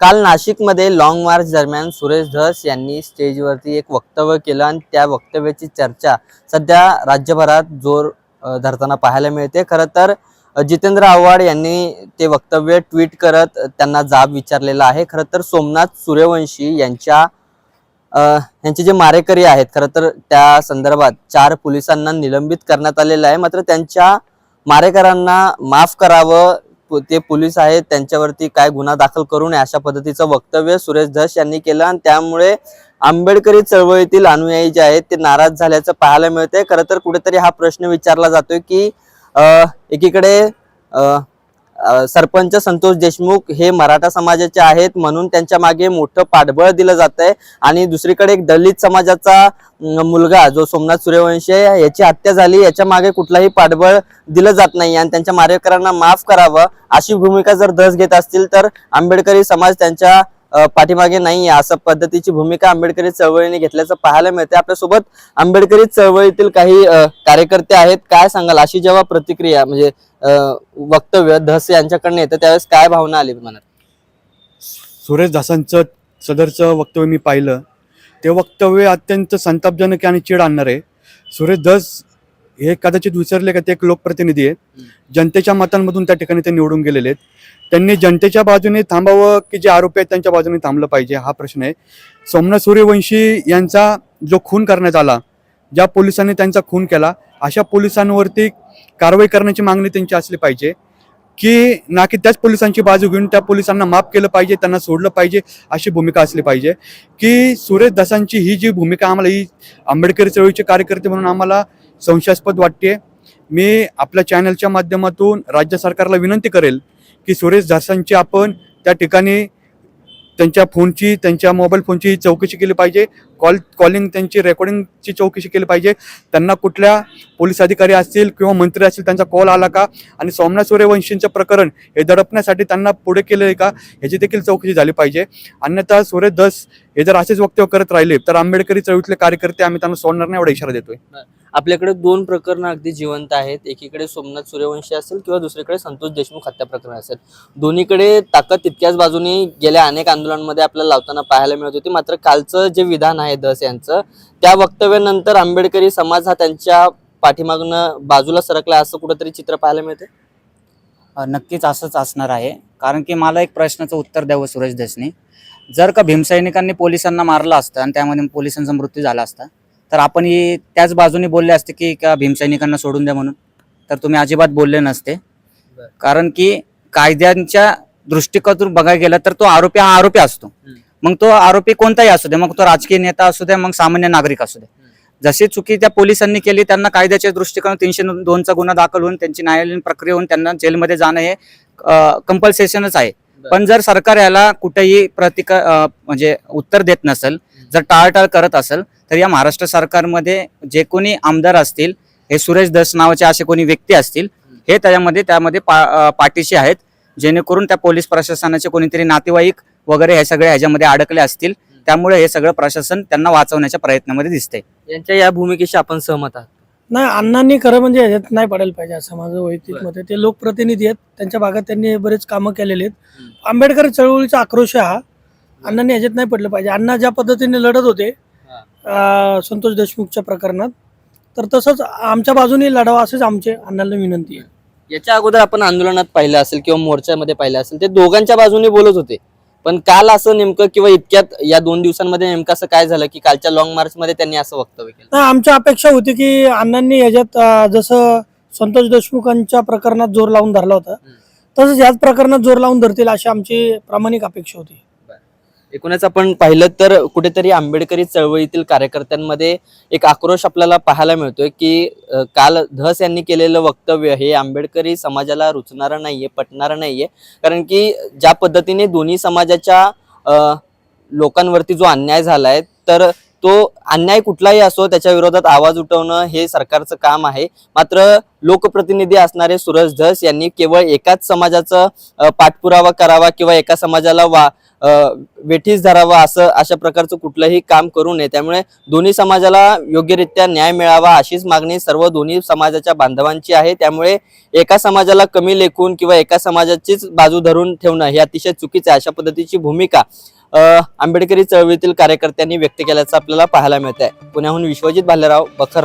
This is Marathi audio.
काल नाशिकमध्ये लॉंग मार्च दरम्यान सुरेश धस यांनी स्टेजवरती एक वक्तव्य केलं आणि त्या वक्तव्याची चर्चा सध्या राज्यभरात जोर धरताना पाहायला मिळते. खरं तर जितेंद्र आव्हाड यांनी ते वक्तव्य ट्विट करत त्यांना जाब विचारलेला आहे. खरं तर सोमनाथ सूर्यवंशी यांच्या यांचे जे मारेकरी आहेत खरं तर त्या संदर्भात चार पोलिसांना निलंबित करण्यात आलेलं आहे. मात्र त्यांच्या मारेकरांना माफ करावं ते पोलीस आहेत त्यांच्यावरती काय गुन्हा दाखल करू नये अशा पद्धतीचं वक्तव्य सुरेश धस यांनी केलं आणि त्यामुळे आंबेडकरी चळवळीतील अनुयायी जे आहेत ते नाराज झाल्याचं पाहायला मिळतंय. खरं तर कुठेतरी हा प्रश्न विचारला जातोय की एकीकडे सरपंच संतोष देशमुख हे मराठा समाजाचे आहेत म्हणून त्यांच्या मागे मोठं पाठबळ दिलं जात आहे आणि दुसरीकडे एक दलित समाजाचा मुलगा जो सोमनाथ सूर्यवंशी आहे याची हत्या झाली. याच्या मागे कुठलाही पाठबळ दिलं जात नाही आणि त्यांच्या मारेकरांना माफ करावं अशी भूमिका जर धस घेत असतील तर आंबेडकरी समाज त्यांच्या पाठीमागे नाही आहे. असं पद्धतीची भूमिका आंबेडकरी चळवळीने घेतल्याचं पाहायला मिळते आपल्यासोबत आंबेडकरी चळवळीतील काही कार्यकर्ते आहेत. काय सांगाल? अशी जेव्हा प्रतिक्रिया म्हणजे वक्तव्य धस यांच्याकडनं येतं त्यावेळेस काय भावना आली मनात? सुरेश दासांचं सदरचं वक्तव्य मी पाहिलं. ते वक्तव्य अत्यंत संतापजनक आणि चिड आणणार. आहे सुरेश दस हे कदाचित विसरले का ते एक लोकप्रतिनिधी आहेत. जनतेच्या मतांमधून त्या ठिकाणी ते निवडून गेलेले आहेत. त्यांनी जनतेच्या बाजूने थांबावं की जे आरोपी आहेत त्यांच्या बाजूने थांबलं पाहिजे हा प्रश्न आहे. सोमनाथ सूर्यवंशी यांचा जो खून करण्यात आला ज्या पोलिसांनी त्यांचा खून केला अशा पोलिसांवरती कारवाई करण्याची मागणी त्यांची असली पाहिजे. की ना की त्याच पोलिसांची बाजू घेऊन त्या पोलिसांना माफ केलं पाहिजे त्यांना सोडलं पाहिजे अशी भूमिका असली पाहिजे. की सुरेश दासांची ही जी भूमिका आम्हाला ही आंबेडकरी चळवळीचे कार्यकर्ते म्हणून आम्हाला संशयास्पद वाटते मी आपल्या चॅनलच्या माध्यमातून राज्य सरकारला विनंती करेल की सुरेश दासांची आपण त्या ठिकाणी त्यांच्या फोनची त्यांच्या मोबाईल फोनची चौकशी केली पाहिजे. कॉल कॉलिंग त्यांची रेकॉर्डिंगची चौकशी केली पाहिजे. त्यांना कुठल्या पोलीस अधिकारी असतील किंवा मंत्री असतील त्यांचा कॉल आला का? आणि सोमनाथ सूर्यवंशींचं प्रकरण हे दडपण्यासाठी त्यांना पुढे केलं आहे का? ह्याची देखील चौकशी झाली पाहिजे. अन्यथा सूर्य दस हे जर असेच वक्तव्य करत राहिले तर आंबेडकरी चळवळीतले कार्यकर्ते आम्ही त्यांना सोडणार नाही एवढा इशारा देतोय. आपल्याकडे दोन प्रकरणं अगदी जिवंत आहेत. एकीकडे सोमनाथ सूर्यवंशी असेल किंवा दुसरीकडे संतोष देशमुख हत्या प्रकरण असेल. दोन्हीकडे ताकद तितक्याच बाजूने गेल्या अनेक आंदोलनांमध्ये आपल्याला लावताना पाहायला मिळत होती. मात्र कालचं जे विधान आहे दस यांचं त्या वक्तव्यानंतर आंबेडकरी समाज हा त्यांच्या पाठीमागनं बाजूला सरकला असं कुठंतरी चित्र पाहायला मिळते नक्कीच असंच असणार आहे. कारण की मला एक प्रश्नाचं उत्तर द्यावं सुरेश देशने. जर का भीमसैनिकांनी पोलिसांना मारलं असतं आणि त्यामध्ये पोलिसांचा मृत्यू झाला असता तर आपण ही त्याच बाजूने बोलले असते की का भीमसैनिकांना सोडून द्या म्हणून. तर तुम्ही अजिबात बोलले नसते. कारण की कायद्यांच्या दृष्टिकोनातून बघायला गेलं तर तो आरोपी हा आरोपी असतो. मग तो आरोपी कोणताही असू दे मग तो राजकीय नेता असू दे मग सामान्य नागरिक असू दे. जशी चुकी त्या पोलिसांनी केली त्यांना कायद्याच्या दृष्टिकोन तीनशे दोनचा गुन्हा दाखल होऊन त्यांची न्यायालयीन प्रक्रिया होऊन त्यांना जेलमध्ये जाणं हे कंपल्सेशनच आहे. पण जर सरकार याला कुठेही प्रतिका म्हणजे उत्तर देत नसेल जर टाळटाळ करत असेल तर या महाराष्ट्र सरकारमध्ये जे कोणी आमदार असतील हे सुरेश दस नावाचे असे कोणी व्यक्ती असतील हे त्याच्यामध्ये त्यामध्ये पा पाठीशी आहेत. जेणेकरून त्या पोलीस प्रशासनाचे कोणीतरी नातेवाईक वगैरे हे सगळे ह्याच्यामध्ये अडकले असतील. त्यामुळे हे सगळं प्रशासन त्यांना वाचवण्याच्या प्रयत्नामध्ये दिसते यांच्या या भूमिकेशी आपण सहमत आहात. नाही अण्णांनी खरं म्हणजे ह्याच्यात नाही पडायला पाहिजे असं माझं वैयक्तिक. मत आहे. ते लोकप्रतिनिधी आहेत. त्यांच्या भागात त्यांनी बरेच कामं केलेली आहेत. आंबेडकर चळवळीचा आक्रोश हा अण्णांनी ह्याच्यात नाही पडलं पाहिजे. अण्णा ज्या पद्धतीने लढत होते संतोष देशमुखच्या प्रकरणात. तर तसंच आमच्या बाजूने लढावं असेच आमचे अण्णांना विनंती आहे. याच्या अगोदर आपण आंदोलनात पाहिलं असेल किंवा मोर्चामध्ये पाहिलं असेल ते दोघांच्या बाजूने बोलत होते. पण काल असं नेमकं किंवा इतक्यात या दोन दिवसांमध्ये नेमकं असं काय झालं की कालच्या लॉंग मार्च मध्ये त्यांनी असं वक्तव्य केलं? नाही आमची अपेक्षा होती की अण्णांनी ह्याच्यात अं, जसं संतोष देशमुखांच्या प्रकरणात जोर लावून धरला होता तसंच याच प्रकरणात जोर लावून धरतील अशी आमची प्रामाणिक अपेक्षा होती. एकूणच आपण पाहिलं तर कुठेतरी आंबेडकरी चळवळीतील कार्यकर्त्यांमध्ये एक आक्रोश आपल्याला पाहायला मिळतोय की काल धस यांनी केलेलं वक्तव्य हे आंबेडकरी समाजाला रुचणारं नाहीये पटणारं नाहीये. कारण की ज्या पद्धतीने दोन्ही समाजाच्या लोकांवरती जो अन्याय झालाय तर तो अन्याय कुठलाही असो त्याच्या विरोधात आवाज उठवणं हे सरकारचं काम आहे. मात्र लोकप्रतिनिधी असणारे सुरज धस यांनी केवळ एकाच समाजाचं पाठपुरावा करावा किंवा एका समाजाला वा वेठीस धरावा असं अशा प्रकारचं कुठलंही काम करू नये. त्यामुळे दोन्ही समाजाला योग्यरित्या न्याय मिळावा अशीच मागणी सर्व दोन्ही समाजाच्या बांधवांची आहे. त्यामुळे एका समाजाला कमी लेखून किंवा एका समाजाचीच बाजू धरून ठेवणं हे अतिशय चुकीचं आहे. अशा पद्धतीची भूमिका आंबेडकरी चळवळीतील कार्यकर्त्यांनी व्यक्त केल्याचं आपल्याला पाहायला मिळत आहे पुण्याहून विश्वजित भालेराव बखर